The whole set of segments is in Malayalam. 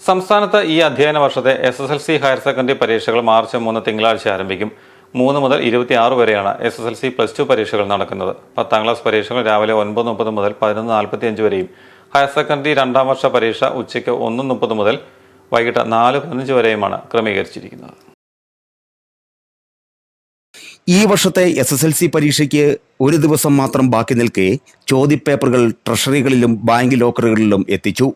സംസ്ഥാനത്ത് ഈ അധ്യയന വർഷത്തെ S S L C higher secondary പരീക്ഷകൾ മാർച്ച് മൂന്ന് തിങ്കളാഴ്ച ആരംഭിക്കും. മൂന്ന് മുതൽ ഇരുപത്തിയാറ് വരെയാണ് S S L C plus two പരീക്ഷകൾ നടക്കുന്നത്. പത്താം ക്ലാസ് പരീക്ഷകൾ രാവിലെ ഒൻപത് മുപ്പത് മുതൽ പതിനൊന്ന് നാൽപ്പത്തിയഞ്ച് വരെയും. ഹയർ സെക്കൻഡറി രണ്ടാം വർഷ പരീക്ഷ ഉച്ചയ്ക്ക് ഒന്ന് മുപ്പത് മുതൽ വൈകിട്ട് നാല് പതിനഞ്ച് വരെയുമാണ് ക്രമീകരിച്ചിരിക്കുന്നത്. ഈ വർഷത്തെ എസ് എസ് എൽ സി പരീക്ഷയ്ക്ക് ഒരു ദിവസം മാത്രം ബാക്കി നിൽക്കെ ചോദ്യപേപ്പറുകൾ ട്രഷറികളിലും ബാങ്ക് ലോക്കറുകളിലും എത്തിച്ചു.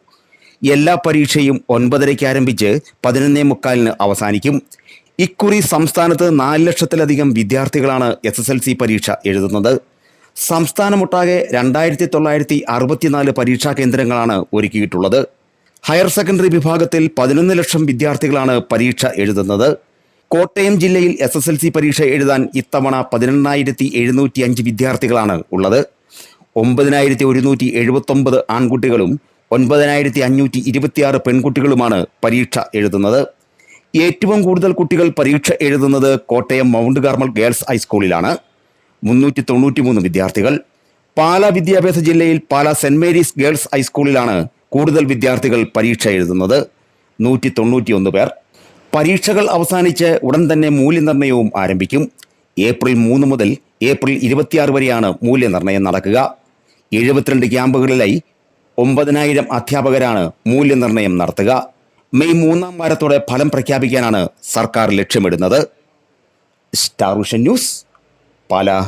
എല്ലാ പരീക്ഷയും ഒൻപതരയ്ക്ക് ആരംഭിച്ച് പതിനൊന്നേ മുക്കാലിന് അവസാനിക്കും. ഇക്കുറി സംസ്ഥാനത്ത് നാല് ലക്ഷത്തിലധികം വിദ്യാർത്ഥികളാണ് എസ് എസ് എൽ സി പരീക്ഷ എഴുതുന്നത്. സംസ്ഥാനമൊട്ടാകെ രണ്ടായിരത്തി തൊള്ളായിരത്തി അറുപത്തിനാല് പരീക്ഷാ കേന്ദ്രങ്ങളാണ് ഒരുക്കിയിട്ടുള്ളത്. ഹയർ സെക്കൻഡറി വിഭാഗത്തിൽ പതിനൊന്ന് ലക്ഷം വിദ്യാർത്ഥികളാണ് പരീക്ഷ എഴുതുന്നത്. കോട്ടയം ജില്ലയിൽ എസ് എസ് എൽ സി പരീക്ഷ എഴുതാൻ ഇത്തവണ പതിനെണ്ണായിരത്തി എഴുന്നൂറ്റി അഞ്ച് വിദ്യാർത്ഥികളാണ് ഉള്ളത്. ഒമ്പതിനായിരത്തി ഒരുന്നൂറ്റി എഴുപത്തൊമ്പത് ആൺകുട്ടികളും ഒൻപതിനായിരത്തി അഞ്ഞൂറ്റി ഇരുപത്തിയാറ് പെൺകുട്ടികളുമാണ് പരീക്ഷ എഴുതുന്നത്. ഏറ്റവും കൂടുതൽ കുട്ടികൾ പരീക്ഷ എഴുതുന്നത് കോട്ടയം മൗണ്ട് കാർമൽ ഗേൾസ് ഹൈസ്കൂളിലാണ്. മുന്നൂറ്റി തൊണ്ണൂറ്റി മൂന്ന് വിദ്യാർത്ഥികൾ. പാല വിദ്യാഭ്യാസ ജില്ലയിൽ പാല സെന്റ് മേരീസ് ഗേൾസ് ഹൈസ്കൂളിലാണ് കൂടുതൽ വിദ്യാർത്ഥികൾ പരീക്ഷ എഴുതുന്നത്. നൂറ്റി തൊണ്ണൂറ്റിയൊന്ന് പേർ. പരീക്ഷകൾ അവസാനിച്ച് ഉടൻ തന്നെ മൂല്യനിർണയവും ആരംഭിക്കും. ഏപ്രിൽ മൂന്ന് മുതൽ ഏപ്രിൽ ഇരുപത്തിയാറ് വരെയാണ് മൂല്യനിർണയം നടക്കുക. എഴുപത്തിരണ്ട് ക്യാമ്പുകളിലായി ഒമ്പതിനായിരം അധ്യാപകരാണ് മൂല്യനിർണയം നടത്തുക. മെയ് മൂന്നാം വാരത്തോടെ ഫലം പ്രഖ്യാപിക്കാനാണ് സർക്കാർ ലക്ഷ്യമിടുന്നത്. Star news Pala.